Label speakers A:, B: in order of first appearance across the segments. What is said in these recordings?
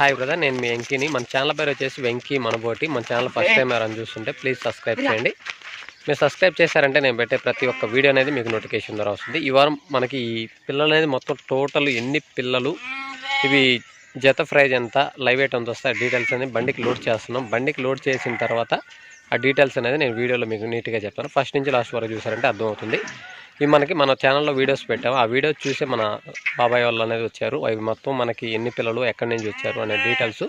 A: Hi brother నేను మీ వెంకీని. మన channel పేరు వచ్చేసి వెంకీ మనబోటి. మన ఛానల్ ఫస్ట్ టైం ఎవరైనా చూస్తుంటే ప్లీజ్ సబ్స్క్రైబ్ చేయండి. మీరు సబ్స్క్రైబ్ చేశారంటే నేను పెట్టే ప్రతి ఒక్క వీడియో అనేది మీకు నోటిఫికేషన్ ద్వారా వస్తుంది. ఈ వారం మనకి ఈ పిల్లలు అనేది మొత్తం టోటల్ ఎన్ని పిల్లలు? ఇవి జత ప్రైజ్ ఎంత లైవ్ ఎంత వస్తాయి డీటెయిల్స్ అనేది బండికి లోడ్ చేస్తున్నాం. బండికి లోడ్ చేసిన తర్వాత ఆ డీటెయిల్స్ అనేది నేను వీడియోలో మీకు నీట్గా చెప్తాను ఫస్ట్ నుంచి లాస్ట్ వరకు చూసారంటే అర్థమవుతుంది. ఇవి మనకి మన ఛానల్లో వీడియోస్ పెట్టాము ఆ వీడియోస్ చూసే మన బాబాయ్ వాళ్ళు అనేది వచ్చారు. అవి మొత్తం మనకి ఎన్ని పిల్లలు ఎక్కడి నుంచి వచ్చారు అనే డీటెయిల్స్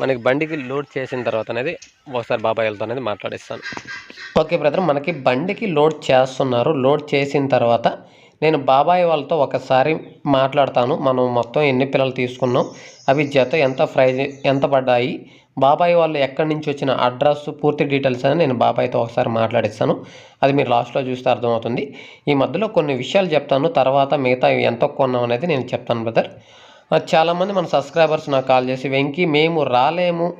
A: మనకి బండికి లోడ్ చేసిన తర్వాత అనేది ఒకసారి బాబాయ్ వాళ్ళతో అనేది మాట్లాడిస్తాను. ఓకే బ్రదర్ మనకి బండికి లోడ్ చేస్తున్నారు. లోడ్ చేసిన తర్వాత నేను బాబాయ్ వాళ్ళతో ఒకసారి మాట్లాడతాను. మనం మొత్తం ఎన్ని పిల్లలు తీసుకున్నాం అవి జత ఎంత ప్రైజ్ ఎంత పడ్డాయి బాబాయ్ వాళ్ళు ఎక్కడి నుంచి వచ్చిన అడ్రస్ పూర్తి డీటెయిల్స్ అని నేను బాబాయ్తో ఒకసారి మాట్లాడిస్తాను. అది మీరు లాస్ట్లో చూస్తే అర్థమవుతుంది. ఈ మధ్యలో కొన్ని విషయాలు చెప్తాను. తర్వాత మిగతా ఎంత కొన్నాం అనేది నేను చెప్తాను బ్రదర్. చాలామంది మన సబ్స్క్రైబర్స్ నాకు కాల్ చేసి వెంకీ మేము రాలేము.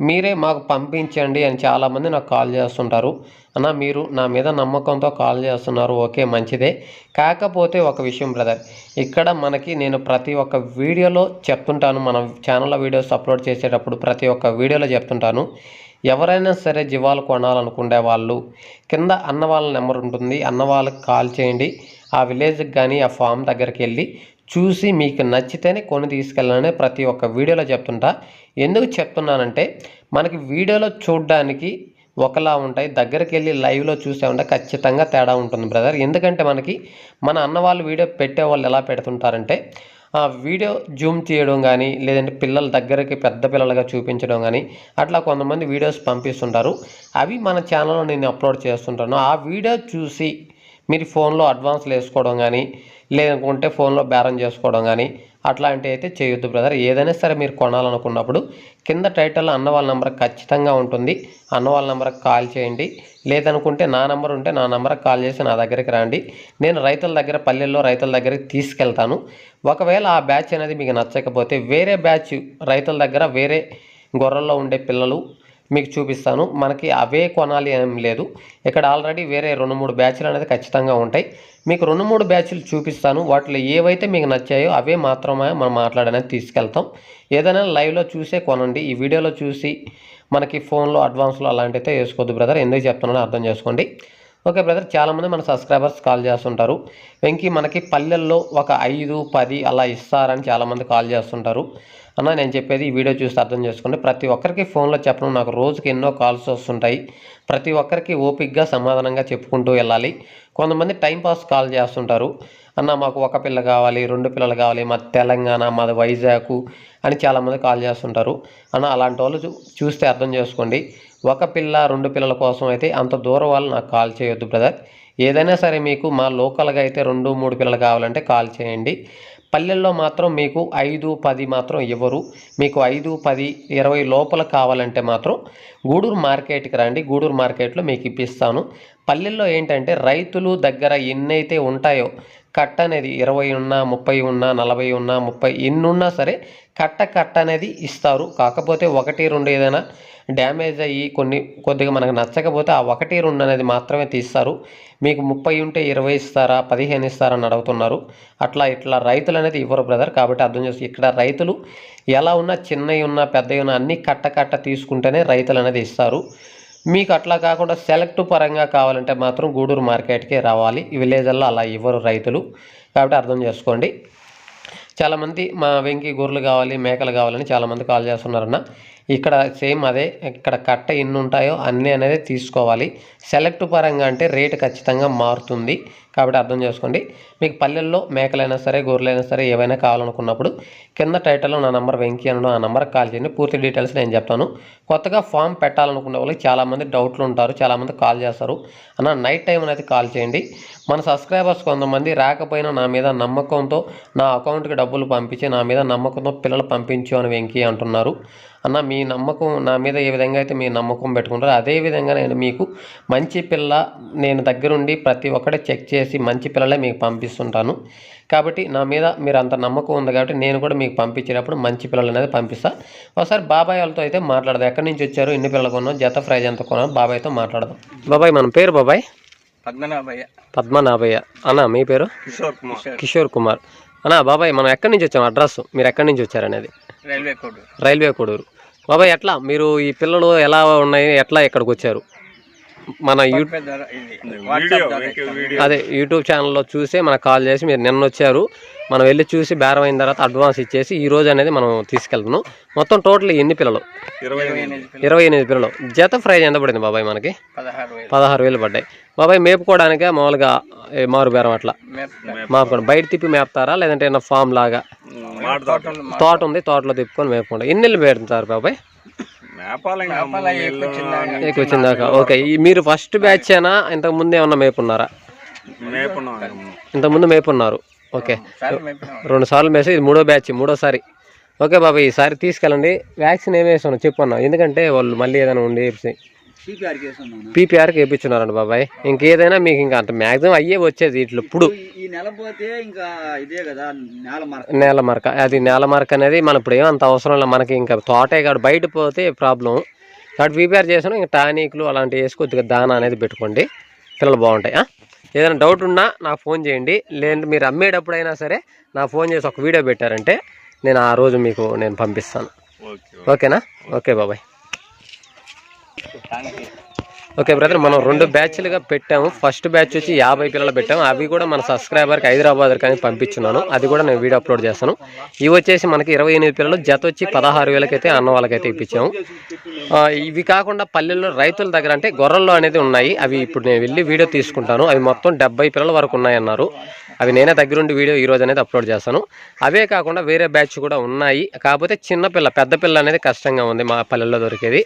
A: మీరే మాకు పంపించండి అని చాలామంది నాకు కాల్ చేస్తుంటారు. అన్న మీరు నా మీద నమ్మకంతో కాల్ చేస్తున్నారు. ఓకే మంచిదే. కాకపోతే ఒక విషయం బ్రదర్. ఇక్కడ మనకి నేను ప్రతి ఒక్క వీడియోలో చెప్తుంటాను. మనం ఛానల్లో వీడియోస్ అప్లోడ్ చేసేటప్పుడు ప్రతి ఒక్క వీడియోలో చెప్తుంటాను. ఎవరైనా సరే జీవాలు కొనాలనుకునే వాళ్ళు కింద అన్న వాళ్ళ నెంబర్ ఉంటుంది. అన్న వాళ్ళకి కాల్ చేయండి. ఆ విలేజ్కి కానీ ఆ ఫామ్ దగ్గరికి వెళ్ళి చూసి మీకు నచ్చితేనే కొని తీసుకెళ్ళాలని ప్రతి ఒక్క వీడియోలో చెప్తుంటా. ఎందుకు చెప్తున్నానంటే మనకి వీడియోలో చూడడానికి ఒకలా ఉంటాయి దగ్గరికి వెళ్ళి లైవ్లో చూసే ఉంటే ఖచ్చితంగా తేడా ఉంటుంది బ్రదర్. ఎందుకంటే మనకి మన అన్న వాళ్ళు వీడియో పెట్టే వాళ్ళు ఎలా పెడుతుంటారంటే ఆ వీడియో జూమ్ చేయడం కానీ లేదంటే పిల్లల దగ్గరికి పెద్ద పిల్లలుగా చూపించడం కానీ అట్లా కొంతమంది వీడియోస్ పంపిస్తుంటారు. అవి మన ఛానల్లో నేను అప్లోడ్ చేస్తుంటాను. ఆ వీడియో చూసి మీరు ఫోన్లో అడ్వాన్స్లు వేసుకోవడం కానీ లేదనుకుంటే ఫోన్లో బేరం చేసుకోవడం కానీ అట్లాంటివి అయితే చేయొద్దు బ్రదర్. ఏదైనా సరే మీరు కొనాలనుకున్నప్పుడు కింద టైటిల్లో అన్న వాళ్ళ నెంబర్ ఖచ్చితంగా ఉంటుంది. అన్న వాళ్ళ నెంబర్కి కాల్ చేయండి. లేదనుకుంటే నా నెంబర్ ఉంటే నా నెంబర్కి కాల్ చేసి నా దగ్గరికి రండి. నేను రైతుల దగ్గర పల్లెల్లో రైతుల దగ్గరికి తీసుకెళ్తాను. ఒకవేళ ఆ బ్యాచ్ అనేది మీకు నచ్చకపోతే వేరే బ్యాచ్ రైతుల దగ్గర వేరే గొర్రెల్లో ఉండే పిల్లలు మీకు చూపిస్తాను. మనకి అవే కొనాలి ఏం లేదు. ఇక్కడ ఆల్రెడీ వేరే రెండు మూడు బ్యాచ్లు అనేది ఖచ్చితంగా ఉంటాయి. మీకు రెండు మూడు బ్యాచ్లు చూపిస్తాను. వాటిలో ఏవైతే మీకు నచ్చాయో అవే మాత్రమే మనం మాట్లాడనేది తీసుకెళ్తాం. ఏదైనా లైవ్లో చూసే కొనండి. ఈ వీడియోలో చూసి మనకి ఫోన్లో అడ్వాన్స్లో అలాంటితే వేసుకోవద్దు బ్రదర్. ఎందుకు చెప్తున్నానో అర్థం చేసుకోండి. ఓకే బ్రదర్ చాలామంది మన సబ్స్క్రైబర్స్ కాల్ చేస్తుంటారు. వెంకీ మనకి పల్లెల్లో ఒక ఐదు పది అలా ఇస్తారని చాలామంది కాల్ చేస్తుంటారు. అన్న నేను చెప్పేది ఈ వీడియో చూసి అర్థం చేసుకోండి. ప్రతి ఒక్కరికి ఫోన్లో చెప్పడం నాకు రోజుకి ఎన్నో కాల్స్ వస్తుంటాయి. ప్రతి ఒక్కరికి ఓపిక్గా సమాధానంగా చెప్పుకుంటూ వెళ్ళాలి. కొంతమంది టైంపాస్ కాల్ చేస్తుంటారు. అన్న మాకు ఒక పిల్ల కావాలి రెండు పిల్లలు కావాలి మా తెలంగాణ మాది వైజాగ్ అని చాలామంది కాల్ చేస్తుంటారు. అన్న అలాంటి వాళ్ళు చూ- చూస్తే అర్థం చేసుకోండి. ఒక పిల్ల రెండు పిల్లల కోసం అయితే అంత దూరం వాళ్ళు నాకు కాల్ చేయొద్దు బ్రదర్. ఏదైనా సరే మీకు మా లోకల్గా అయితే రెండు మూడు పిల్లలు కావాలంటే కాల్ చేయండి. పల్లెల్లో మాత్రం మీకు ఐదు పది మాత్రం ఇవ్వరు. మీకు ఐదు పది ఇరవై లోపల కావాలంటే మాత్రం గూడూరు మార్కెట్కి రండి. గూడూరు మార్కెట్లో మీకు ఇప్పిస్తాను. పల్లెల్లో ఏంటంటే రైతులు దగ్గర ఎన్నైతే ఉంటాయో కట్ట అనేది ఇరవై ఉన్నా ముప్పై ఉన్నా నలభై ఉన్నా ముప్పై ఎన్ని ఉన్నా సరే కట్ట కట్ట అనేది ఇస్తారు. కాకపోతే ఒకటి రెండు ఏదైనా డ్యామేజ్ అయ్యి కొన్ని కొద్దిగా మనకు నచ్చకపోతే ఆ ఒకటి రెండు అనేది మాత్రమే తీస్తారు. మీకు ముప్పై ఉంటే ఇరవై ఇస్తారా పదిహేను ఇస్తారా అని అడుగుతున్నారు. అట్లా ఇట్లా రైతులు అనేది ఇవ్వరు బ్రదర్. కాబట్టి అర్థం చేసి ఇక్కడ రైతులు ఎలా ఉన్నా చిన్నవి ఉన్నా పెద్దవి ఉన్నా అన్నీ కట్ట కట్ట తీసుకుంటేనే రైతులు అనేది ఇస్తారు. మీకు అట్లా కాకుండా సెలెక్ట్ పరంగా కావాలంటే మాత్రం గూడూరు మార్కెట్కే రావాలి. ఈ విలేజ్ల్లో అలా ఇవ్వరు రైతులు. కాబట్టి అర్థం చేసుకోండి. చాలామంది మా వెంకి గొర్రెలు కావాలి మేకలు కావాలని చాలామంది కాల్ చేస్తున్నారన్న. ఇక్కడ సేమ్ అదే ఇక్కడ కట్ట ఎన్ని ఉంటాయో అన్నీ అనేది తీసుకోవాలి. సెలెక్ట్ పరంగా అంటే రేటు ఖచ్చితంగా మారుతుంది. కాబట్టి అర్థం చేసుకోండి. మీకు పల్లెల్లో మేకలైనా సరే గొర్రెలైనా సరే ఏవైనా కావాలనుకున్నప్పుడు కింద టైటిల్లో నా నెంబర్ వెంకీ అనడం ఆ నెంబర్కి కాల్ చేయండి. పూర్తి డీటెయిల్స్ నేను చెప్తాను. కొత్తగా ఫామ్ పెట్టాలనుకునే వాళ్ళకి చాలామంది డౌట్లు ఉంటారు. చాలామంది కాల్ చేస్తారు. అన్న నైట్ టైం అనేది కాల్ చేయండి. మన సబ్స్క్రైబర్స్ కొంతమంది రాకపోయినా నా మీద నమ్మకంతో నా అకౌంట్కి డబ్బులు పంపించి నా మీద నమ్మకంతో పిల్లలు పంపించు అని వెంకీ అంటున్నారు. అన్న మీ నమ్మకం నా మీద ఏ విధంగా అయితే మీరు నమ్మకం పెట్టుకుంటారో అదే విధంగా నేను మీకు మంచి పిల్ల నేను దగ్గరుండి ప్రతి ఒక్కటి చెక్ చేసి మంచి పిల్లలే మీకు పంపిస్తుంటాను. కాబట్టి నా మీద మీరు అంత నమ్మకం ఉంది కాబట్టి నేను కూడా మీకు పంపించేటప్పుడు మంచి పిల్లలు అనేది పంపిస్తా. ఒకసారి బాబాయ్ వాళ్ళతో అయితే మాట్లాడదాం. ఎక్కడి నుంచి వచ్చారు? ఎన్ని పిల్లలు కొన్నాం జత ప్రైజ్ ఎంత కొన్నాం బాబాయ్తో మాట్లాడదాం. బాబాయ్ మన పేరు బాబాయ్?
B: పద్మనాభయ్య.
A: పద్మనాభయ్య. అన్న మీ పేరు?
B: కిషోర్ కుమార్.
A: కిషోర్ కుమార్. అన్న బాబాయ్ మనం ఎక్కడి నుంచి వచ్చాం? అడ్రస్ మీరు ఎక్కడి నుంచి వచ్చారనేది?
B: Railway code
A: railway Koduru. బాబాయ్ ఎట్లా? మీరు ఈ పిల్లలు ఎలా ఉన్నాయి? ఎట్లా ఇక్కడికి వచ్చారు? మన యూ
B: వీడియో వీడియో
A: అదే యూట్యూబ్ ఛానల్లో చూసి మనకు కాల్ చేసి మీరు నిన్న వచ్చారు. మనం వెళ్ళి చూసి బేరం అయిన తర్వాత అడ్వాన్స్ ఇచ్చేసి ఈ రోజు అనేది మనం తీసుకెళ్తున్నాం. మొత్తం టోటల్ ఎన్ని పిల్లలు?
B: ఇరవై ఎనిమిది.
A: పిల్లలు. జత ప్రైజ్ ఎంత పడింది బాబాయ్ మనకి?
B: పదహారు వేలు.
A: పడ్డాయి. బాబాయ్ మేపుకోవడానికే? మామూలుగా మారు బేరం అట్లా? మాపుకోండి బయట తిప్పి మేపుతారా? లేదంటే ఏమన్నా ఫామ్ లాగా? తోట ఉంది తోటలో తిప్పుకొని మేపుకోండి ఎన్ని నెలలు పెడతారు బాబాయ్? ఓకే ఈ మీరు ఫస్ట్ బ్యాచ్ అయినా ఇంతకు ముందు ఏమన్నా మేపున్నారా? ఇంతకు ముందు. మేపున్నారు. ఓకే. రెండు సార్లు మేసి ఇది మూడో బ్యాచ్ మూడోసారి. ఓకే బాబాయ్ ఈసారి తీసుకెళ్ళండి. వ్యాక్సిన్ ఏమి వేసాను చెప్పు అన్న ఎందుకంటే వాళ్ళు మళ్ళీ ఏదైనా ఉండి పీపీఆర్కి వేయించున్నారండి బాబాయ్. ఇంకేదైనా మీకు ఇంకా అంత మ్యాక్సిమం అయ్యే వచ్చేది ఇట్లు ఇప్పుడు.
C: ఈ నెల పోతే ఇంకా ఇదే కదా నేల మరక.
A: నేల మరక. అది నేల మరక అనేది మన ఇప్పుడు ఏమంత అవసరం లేదు. మనకి ఇంకా తోటే కాదు బయట పోతే ప్రాబ్లం. కాబట్టి పీపీఆర్ చేసాను ఇంకా టానిక్లు అలాంటివి వేసి కొద్దిగా దానా అనేది పెట్టుకోండి. పిల్లలు బాగుంటాయి ఆ? ఏదైనా డౌట్ ఉన్నా నాకు ఫోన్ చేయండి. లేదంటే మీరు అమ్మేటప్పుడైనా సరే నాకు ఫోన్ చేసి ఒక వీడియో పెట్టారంటే నేను ఆ రోజు మీకు నేను పంపిస్తాను. ఓకేనా? ఓకే బాబాయ్. ఓకే బ్రదర్ మనం రెండు బ్యాచ్లుగా పెట్టాము. ఫస్ట్ బ్యాచ్ వచ్చి యాభై పిల్లలు పెట్టాము. అవి కూడా మన సబ్స్క్రైబర్కి హైదరాబాద్ కానీ పంపించున్నాను. అది కూడా నేను వీడియో అప్లోడ్ చేస్తాను. ఇవి వచ్చేసి మనకి ఇరవై ఎనిమిది పిల్లలు జత వచ్చి పదహారు వేలకైతే అన్న వాళ్ళకైతే ఇప్పించాము. ఇవి కాకుండా పల్లెల్లో రైతుల దగ్గర అంటే గొర్రెల్లో అనేది ఉన్నాయి. అవి ఇప్పుడు నేను వెళ్ళి వీడియో తీసుకుంటాను. అవి మొత్తం డెబ్బై పిల్లల వరకు ఉన్నాయన్నారు. అవి నేనే దగ్గరుండి వీడియో ఈరోజు అనేది అప్లోడ్ చేస్తాను. అవే కాకుండా వేరే బ్యాచ్ కూడా ఉన్నాయి. కాకపోతే చిన్న పిల్ల పెద్ద పిల్ల అనేది కష్టంగా ఉంది మా పల్లెల్లో దొరికేది.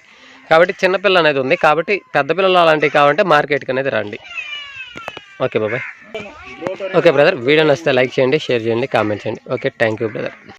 A: కాబట్టి చిన్నపిల్ల అనేది ఉంది. కాబట్టి పెద్ద పిల్లలు అలాంటివి కావాలంటే మార్కెట్కి అనేది రండి. ఓకే బాబాయ్. ఓకే బ్రదర్ వీడియో నచ్చితే లైక్ చేయండి షేర్ చేయండి కామెంట్ చేయండి. Okay thank you brother.